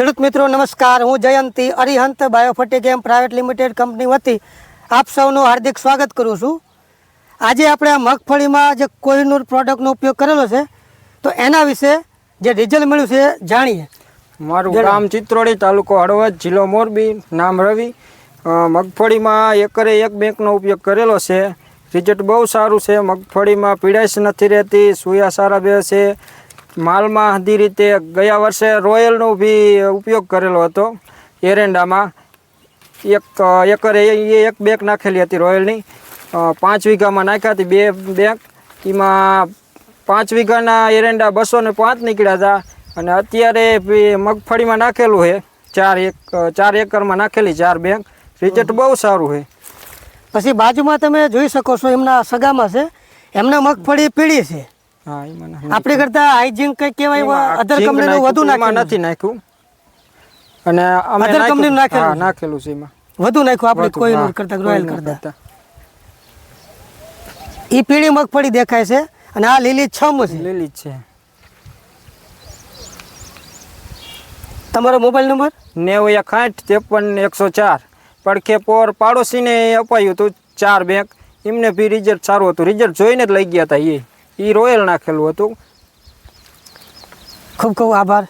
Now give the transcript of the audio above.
ખેડૂત મિત્રો નમસ્કાર. હું Jayanti Arihant Biofertichem private limited company વતી આપ સૌનું હાર્દિક સ્વાગત કરું છું. આજે આપણે આ મગફળીમાં જે કોહિનૂર પ્રોડક્ટનો ઉપયોગ કરેલો છે તો એના વિશે જે રિઝલ્ટ મળ્યું છે જાણીએ. મારું. ગામ ચિત્રોડી તાલુકો હળવદ જિલ્લો મોરબી નામ રવિ. મગફળીમાં એકરે એક બેંકનો ઉપયોગ કરેલો છે. રિઝલ્ટ બહુ સારું છે. મગફળીમાં પીડાશ નથી રહેતી સુયા સારા બે છે. માલમાં હદી રીતે ગયા વર્ષે રોયલનો બી ઉપયોગ કરેલો હતો, એરંડામાં. એક, એકરે એ એક બેંક નાખેલી હતી રોયલની. પાંચ વીઘામાં નાખ્યા હતી બે બેંક એમાં પાંચ વીઘાના એરંડા બસો ને પાંચ નીકળ્યા હતા. અને અત્યારે મગફળીમાં નાખેલું છે, ચાર એક, ચાર એકરમાં નાખેલી ચાર બેંક રિઝલ્ટ બહુ સારું છે. પછી બાજુમાં તમે જોઈ શકો છો એમના સગામાં છે, એમને મગફળી પીળી છે. આપણી કરતા હાઇજીન કઈ કહેવાય અધર કંપની કંપનીનું વધુ નાખ્યું, નથી નાખ્યું. અને અમે કંપની નાખેલું. નાખેલું છે એમાં. વધુ નાખ્યું આપણે કોઈ કરતા રોયલ કરતા. એ પીળી મગફળી દેખાય છે અને આ લીલી છમ છે. લીલી છે. તમારો મોબાઈલ નંબર? નેવું એક આઠ ત્રેપન એકસો ચાર. પડખે પોર પાડોશીને અપાયું હતું ચાર બેંક એમને બી રિઝલ્ટ સારું હતું. રિઝલ્ટ જોઈને જ લઈ ગયા હતા એ. એ રોયલ નાખેલું હતું. ખૂબ ખૂબ આભાર.